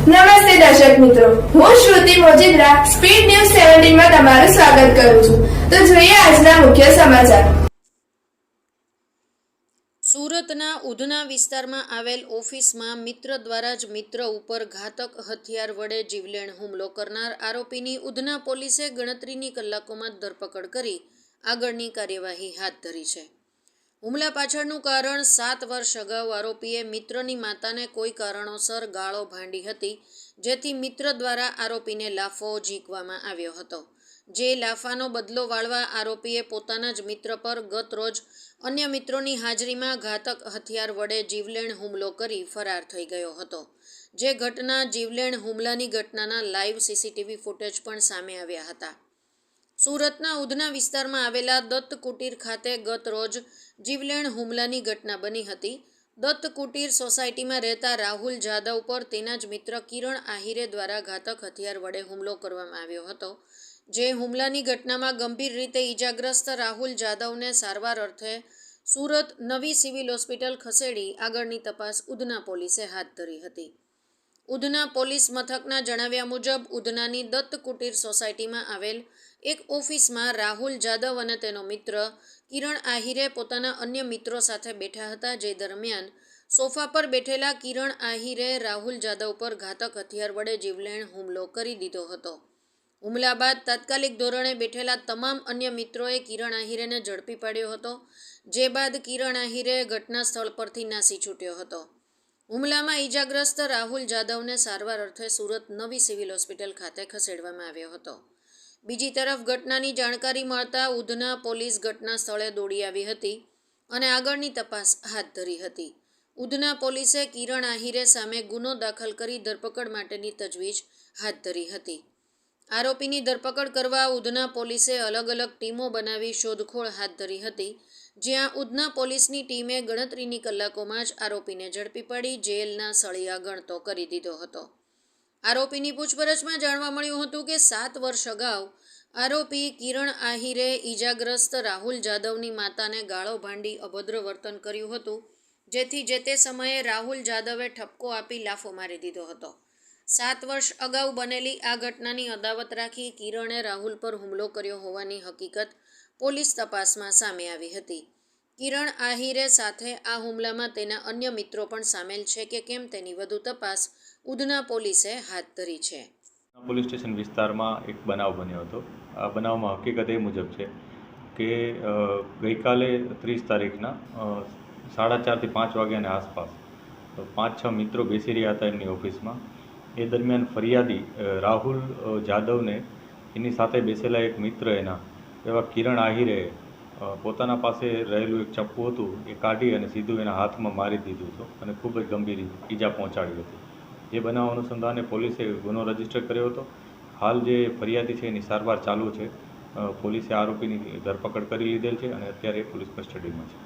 નમસ્તે દર્શક મિત્રો. હું શ્રુતિ મોજીદ્રા, સ્પીડ ન્યૂઝ સેવન્ટીનમાં તમારું સ્વાગત કરું છું. તો જોઈએ આજના મુખ્ય સમાચાર. સુરતના ઉધના વિસ્તારમાં આવેલ ઓફિસમાં મિત્ર દ્વારા જ મિત્ર ઉપર ઘાતક હથિયાર વડે જીવલેણ હુમલો કરનાર આરોપીની ઉધના પોલીસે ગણતરીની કલાકોમાં ધરપકડ કરી આગળની કાર્યવાહી હાથ ધરી છે. હુમલા પાછળનું કારણ સાત વર્ષ અગાઉ આરોપીએ મિત્રની માતાને કોઈ કારણોસર ગાળો ભાંડી હતી, જેથી મિત્ર દ્વારા આરોપીને લાફો ઝીંકવામાં આવ્યો હતો. જે લાફાનો બદલો વાળવા આરોપીએ પોતાના જ મિત્ર પર ગત રોજ અન્ય મિત્રોની હાજરીમાં ઘાતક હથિયાર વડે જીવલેણ હુમલો કરી ફરાર થઈ ગયો હતો. જે ઘટના જીવલેણ હુમલાની ઘટનાના લાઈવ સીસીટીવી ફૂટેજ પણ સામે આવ્યા હતા. સુરતના ઉધના વિસ્તારમાં આવેલા દત્ત કુટીર ખાતે ગત રોજ જીવલેણ હુમલાની ઘટના બની હતી. દત્ત કુટીર સોસાયટીમાં રહેતા રાહુલ જાદવ પર તેના જ મિત્ર કિરણ આહિરે દ્વારા ઘાતક હથિયાર વડે હુમલો કરવામાં આવ્યો હતો. જે હુમલાની ઘટનામાં ગંભીર રીતે ઈજાગ્રસ્ત રાહુલ જાદવને સારવાર અર્થે સુરત નવી સિવિલ હોસ્પિટલ ખસેડી આગળની તપાસ ઉધના પોલીસે હાથ ધરી હતી. ઉધના પોલીસ મથકના જણાવ્યા મુજબ, ઉધનાની દત્ત કુટીર સોસાયટીમાં આવેલ એક ઓફિસમાં રાહુલ જાદવ અને તેનો મિત્ર કિરણ આહિરે પોતાના અન્ય મિત્રો સાથે બેઠા હતા જે દરમિયાન સોફા પર બેઠેલા કિરણ આહિરે રાહુલ જાદવ પર ઘાતક હથિયાર વડે જીવલેણ હુમલો કરી દીધો હતો. હુમલા બાદ તાત્કાલિક ધોરણે બેઠેલા તમામ અન્ય મિત્રોએ કિરણ આહિરેને ઝડપી પાડ્યો હતો, જે બાદ કિરણ આહિરે ઘટના સ્થળ પરથી નાસી છૂટ્યો હતો. હુમલામાં ઈજાગ્રસ્ત રાહુલ જાદવને સારવાર અર્થે સુરત નવી સિવિલ હોસ્પિટલ ખાતે ખસેડવામાં આવ્યો હતો. બીજી તરફ ઘટનાની જાણકારી મળતા ઉધના પોલીસ ઘટના સ્થળે દોડી આવી હતી અને આગળની તપાસ હાથ ધરી હતી. ઉધના પોલીસે કિરણ આહિરે સામે ગુનો દાખલ કરી ધરપકડ માટેની તજવીજ હાથ ધરી હતી. આરોપીની ધરપકડ કરવા ઉધના પોલીસે અલગ અલગ ટીમો બનાવી શોધખોળ હાથ ધરી હતી, જ્યાં ઉધના પોલીસની ટીમે ગણતરીની કલાકોમાં જ આરોપીને ઝડપી પાડી જેલના સળિયા ગણતો કરી દીધો હતો. આરોપીની પૂછપરછમાં જાણવા મળ્યું હતું કે સાત વર્ષ અગાઉ આરોપી કિરણ આહિરે ઈજાગ્રસ્ત રાહુલ જાદવની માતાને ગાળો ભાંડી અભદ્ર વર્તન કર્યું હતું, જેથી જે તે સમયે રાહુલ જાદવે ઠપકો આપી લાફો મારી દીધો હતો. સાત વર્ષ અગાઉ બનેલી આ ઘટનાની અદાવત રાખી કિરણે રાહુલ પર હુમલો કર્યો હોવાની હકીકત પોલીસ તપાસમાં સામે આવી હતી. કિરણ આહિરે સાથે આ હુમલામાં તેના અન્ય મિત્રો પણ સામેલ છે કે કેમ તેની વધુ તપાસ ઉધના પોલીસે હાથ ધરી છે. પોલીસ સ્ટેશન વિસ્તારમાં એક બનાવ બન્યો હતો. આ બનાવમાં હકીકત એ મુજબ છે કે ગઈકાલે ત્રીસ તારીખના સાડા ચારથી પાંચ વાગ્યાની આસપાસ પાંચ છ મિત્રો બેસી રહ્યા હતા એમની ઓફિસમાં. એ દરમિયાન ફરિયાદી રાહુલ જાદવને એની સાથે બેસેલા એક મિત્ર એના, એવા કિરણ આહિરે પોતાના પાસે રહેલું એક ચપ્પુ હતું એ કાઢી અને સીધું એના હાથમાં મારી દીધું હતું અને ખૂબ જ ગંભીર ઈજા પહોંચાડી હતી. એ બનાવ અનુસંધાને પોલીસે ગુનો રજિસ્ટર કર્યો હતો. હાલ જે ફરિયાદી છે એની સારવાર ચાલુ છે. પોલીસે આરોપીની ધરપકડ કરી લીધેલ છે અને અત્યારે પોલીસ કસ્ટડીમાં છે.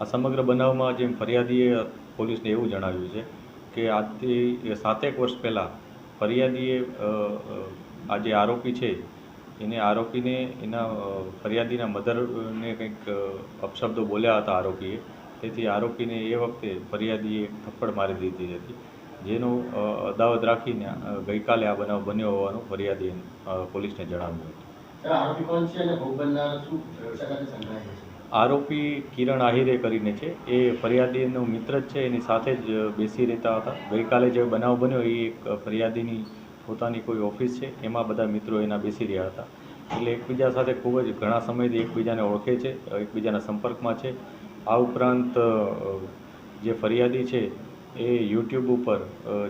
આ સમગ્ર બનાવમાં જેમ ફરિયાદીએ પોલીસને એવું જણાવ્યું છે કે આજથી સાતેક વર્ષ પહેલાં ફરિયાદીએ આ જે આરોપી છે એને આરોપીને એના ફરિયાદીના મધરને કંઈક અપશબ્દો બોલ્યા હતા આરોપીએ. તેથી આરોપીને એ વખતે ફરિયાદીએ થપ્પડ મારી દીધી હતી જેનો અદાવત રાખીને ગઈકાલે આ બનાવ બન્યો હોવાનું ફરિયાદીએ પોલીસને જણાવ્યું હતું. આરોપી કિરણ આહિરે કરીને છે. એ ફરિયાદીનો મિત્ર જ છે એની સાથે જ બેસી રહેતા હતા. ગઈકાલે જે બનાવ બન્યો એ એક ફરિયાદીની પોતાની કોઈ ઓફિસ છે, એમાં બધા મિત્રો એના બેસી રહ્યા હતા. એટલે એકબીજા સાથે ખૂબ જ ઘણા સમયથી એકબીજાને ઓળખે છે, એકબીજાના સંપર્કમાં છે. આ ઉપરાંત જે ફરિયાદી છે, એ યુટ્યુબ ઉપર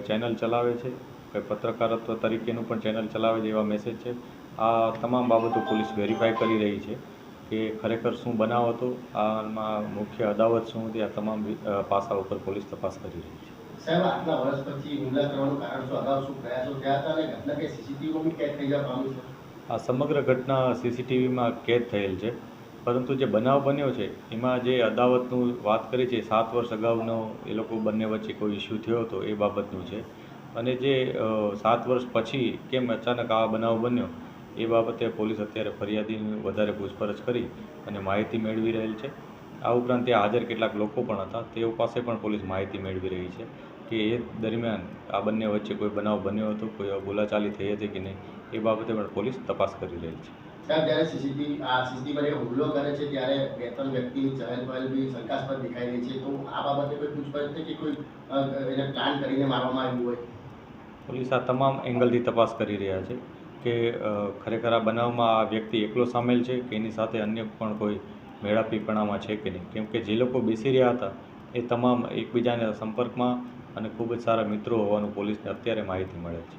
ચેનલ ચલાવે છે. કે પત્રકારત્વ તરીકેનું પણ ચેનલ ચલાવે છે એવા મેસેજ છે. આ તમામ બાબતો પોલીસ વેરીફાઈ કરી રહી છે કે ખરેખર શું બનાવ હતો, આમાં મુખ્ય અદાવત શું હતી, આ તમામ પાસા ઉપર પોલીસ તપાસ કરી રહી છે. સાહેબ, આટલા વર્ષ પછી હુમલા કરવાનું કારણ શું? અગાઉ શું પ્રયાસો થયા હતા અને ઘટના કે સીસીટીવીમાં કેદ થઈ જવા પામી છે? આ સમગ્ર ઘટના સીસીટીવીમાં કેદ થયેલ છે. પરંતુ જે બનાવ બન્યો છે, એમાં જે અદાવતનું વાત કરી છે, સાત વર્ષ અગાઉનો એ લોકો બંને વચ્ચે કોઈ ઇસ્યુ થયો હતો એ બાબતનું છે. અને જે સાત વર્ષ પછી કેમ અચાનક આ બનાવ બન્યો, એ બાબતે પોલીસ અત્યારે ફરિયાદીની વધારે પૂછપરછ કરી અને માહિતી મેળવી રહેલ છે. આ ઉપરાંત ત્યાં હાજર કેટલાક લોકો પણ હતા. તેઓ પાસે પણ પોલીસ માહિતી મેળવી રહી છે કે એ દરમિયાન આ બંને વચ્ચે કોઈ બનાવ બન્યો હતો કોઈ બોલાચાલી થઈ હતી કે નહીં એ બાબતે પણ પોલીસ તપાસ કરી રહી છે. સાહેબ જ્યારે સીસીટીવી આ સીસીટીવી હુમલો કરે છે ત્યારે બે ત્રણ વ્યક્તિની ચહલ બી શંકાસ્પદ દેખાઈ રહી છે. તો આ બાબતે કોઈ પૂછપરછ થઈ કે કોઈ એને પ્લાન કરીને મારવામાં આવ્યું હોય? પોલીસ આ તમામ એંગલથી તપાસ કરી રહ્યા છે કે ખરેખર આ બનાવમાં આ વ્યક્તિ એકલો સામેલ છે કે એની સાથે અન્ય પણ કોઈ મેળાપીપણામાં છે કે નહીં? કેમ કે જે લોકો બેસી રહ્યા હતા, એ તમામ એકબીજાના સંપર્કમાં અને ખૂબ જ સારા મિત્રો હોવાનું પોલીસને અત્યારે માહિતી મળે છે.